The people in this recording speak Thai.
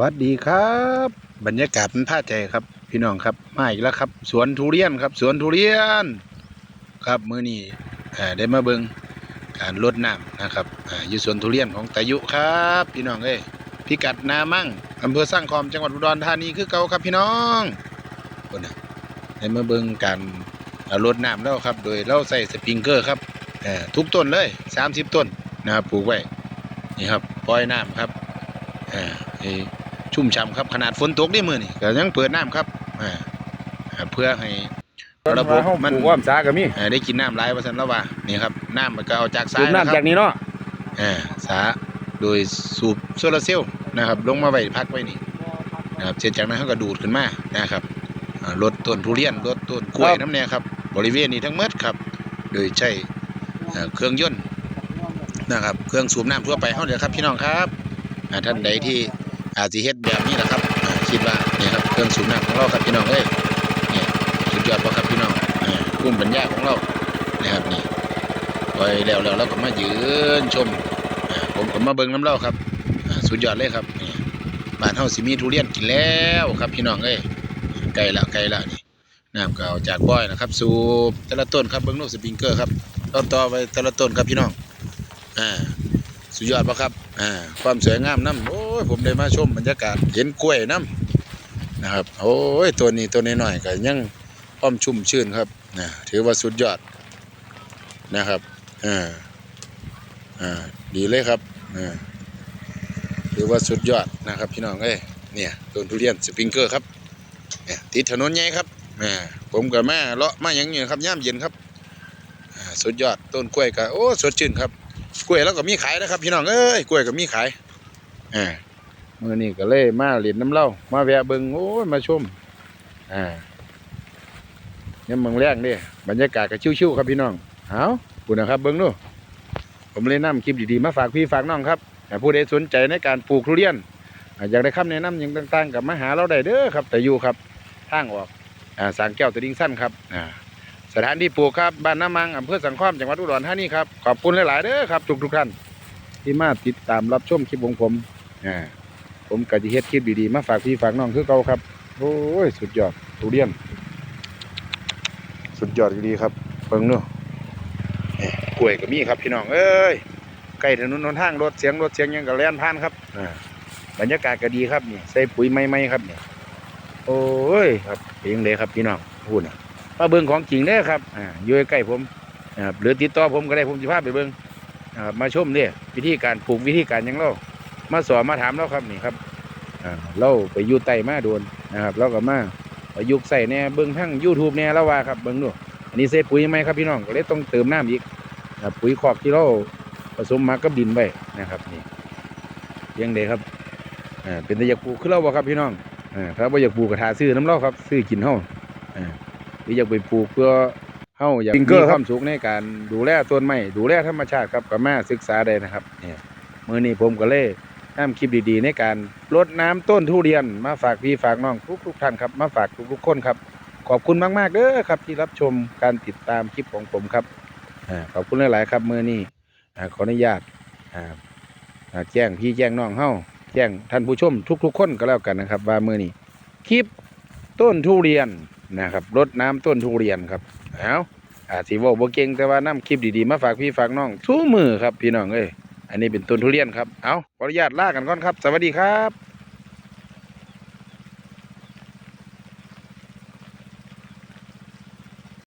วัสดีครับ บรรยากาศมันท่าใจครับ พี่น้องครับมาอีกแล้วครับ สวนทุเรียนครับ สวนทุเรียน ครับมือนี้อ่ได้มาเบิงการรดน้ำนะครับออยู่สวนทุเรียนของตายุครับ พี่น้องเอ้ยพิกัดนามั่งอำเภอสร้างคอมจังหวัดอุดรธานีคือเก่าครับพี่น้องคนนะได้มาเบิงการอ่ารดน้ำแล้วครับ โดยเราใส่สปริงเกอร์ครับทุกต้นเลย 30 ต้นนะครับปลูกไว้นี่ครับปล่อยน้ำครับอ่า ชุ่มฉ่ำครับขนาดฝนตกได้มือนี่ก็ยังเปิดน้ำครับอ่าอ่าเพื่อให้ระบบมันปลูกความสาก็มีเอ่อได้กินน้ำหลายว่าซั่นแล้วว่านี่ครับน้ำมันก็เอาจากสาสูยบนะน้ำคจารับกนี้เนาะเออสาโดยสูบโซลาร์เซลล์นะครับลงมาไว้พักไว้นี่นะครับเสร็จจากนั้นเขาก็ดูดขึ้นมานะครับอ่าลดต้นทุเรียนลดต้นกล้วยน้ำเนี่ยครับบริเวณนี้ทั้งหมดครับ โดยใช้เอ่อเครื่องยนต์นะครับ เครื่องสูบน้ำทั่วไปเฮาเด้อครับพี่น้องครับอ่าท่านใดที่อาจสิเฮ็ดแบบนี้แหละ คิดว่าเนี่ยครับเครื่องสูบน้ำของเราครับพี่น้องเอ้ยเนี่ยสุดยอดบ่ครับพี่น้องอ่าภูมิปัญญาของเรานะครับนี่ไปแล้วแล้วเราก็มายืนชม ผมก็มาเบิ่งน้ำเล่าครับ สุดยอดเลยครับนี่บ้านเฮาสิมีทุเรียนกินแล้วครับพี่น้องเอ้ยไกลละไกลละนี่น้ำเก็เอาจากบ่อยนะครับ สูบแต่ละต้นครับเบิ่งโน้สปริงเกอร์ครับต้นต่อไปแต่ละต้นครับพี่น้องอ่าสุดยอดปะครับอ่าความสวยงามน้ำโอ้ ยผมได้มาชมบรรยากาศเห็นกล้วยน้ำนะครับ โอ้ยตัวนี้ตัวน้อยๆก็ยังพร้อมชุ่มชื่นครับนะถือว่าสุดยอดนะครับอ่าอ่าดีเลยครับอ่าถือว่าสุดยอดนะครับพี่น้องเอ้ยเนี่ยต้นทุเรียนสปริงเกอร์ครับเนี่ยติดถนนใหญ่ครับอ่าผมกับแม่เลาะมาอย่างนี้ครับย่ามเย็นครับอ่าสุดยอดต้นกล้วยก็โอ้สดชื่นครับกล้วยแล้วก็มีขายนะครับ พี่น้องเอ้ยกล้วยก็มีขายอ่า มื่อนี้ก็เลยมาเล่นน้ำเล้ามาแวะเบิงโอ้ยมาชม อ่าเนี่ยเมืองแรกเด้บรรยากาศก็ชิวๆครับพี่น้องเอาพูดนะครับเบิ้งดูผมเลยนำคลิปดีๆมาฝากพี่ฝากน้องครับผู้ใดสนใจในการปลูกทุเรียนอยากได้คำแนะนำอย่างต่างๆ กับมาหาเราได้เด้อครับ แต่อยู่ครับทางออกอ่าสางแก้วตะดิงสั้นครับอ่าสถานที่ปลูกครับบ้านน้ำมังอำเภอสังขอมจังหวัดอุดรธานีครับขอบคุณหลายๆเด้อครับทุกๆท่านที่มาติดตามรับชมคลิปของผมอ่า ผมก็จะเฮ็ดคลิปดีๆ มาฝากพี่ฝากน้องคือเก่าครับ โอ้ย สุดยอดทุเรียน สุดยอดดีครับเบิ่งเนาะนี่กล้วยก็มีครับพี่น้อง เอ้ยใกล้ถนนหนทางรถเสียงรถเสียงหยังก็แล่นผ่านครับอ่าบรรยากาศก็ดีครับนี่ใส่ปุ๋ยใหม่ๆครับนี่โอ้ยครับเป็นยังไงครับพี่น้องพูดนะมาเบิ่งของจริงเด้อครับอ่าอยู่ใกล้ๆผมอ่าหรือติดต่อผมก็ได้ผมจะพาไปเบิ่งอ่ามาชมเนี่ยวิธีการปลูกวิธีการหยังเรา มาสอนมาถามเราครับนี่ครับอ่าเราไปอยู่ใต้มาโดนนะครับเราก็มาประยุกต์ใส่แน่เบิ่งทั้ง YouTube แน่แล้วว่าครับเบิ่งดูอันนี้เซตปุ๋ยไหมครับพี่น้องก็เลยต้องเติมน้ำอีกนะครับปุ๋ยคอกที่เราผสมมากับดินไว้นะครับนี่เลี้ยังเดครับอ่าเป็นตะอยากปลูกคือเราบ่ครับพี่น้องอ่าถ้าบ่อยากปลูกก็ทาซื้อน้ำเราครับ ซื้อกินเฮาอ่าหรืออยากไปปลูกเพื่อเฮาอยากฟิมีงเกอร์คครับวามสุขในการดูแลต้นไม้ดูแลธรรมชาติครับก็มาศึกษาได้นะครับเนี่ยมื้อนี้ผมก็เลย นำคลิปดีๆ ในการรดน้ำต้นทุเรียนมาฝากพี่ฝากน้องทุกๆท่านครับมาฝากทุกๆคนครับ ขอบคุณมากๆเด้อครับที่รับชมการติดตามคลิปของผมครับขอบคุณหลายๆครับเมื่อนี้ขออนุญาตแจ้งพี่แจ้งน้องเฮ้าแจ้งท่านผู้ชมทุกๆคนก็แล้วกันนะครับ ว่าเมื่อนี้คลิปต้นทุเรียนนะครับรดน้ำต้นทุเรียนครับเอาอาจสิว่าบ่เก่งแต่ว่านํคลิปดีๆ มาฝากพี่ฝากน้องทุกมือครับพี่น้องเอ้ย อันนี้เป็นต้นทุเรียนครับ เอาขออนุญาตลากันก่อนครับ สวัสดีครับ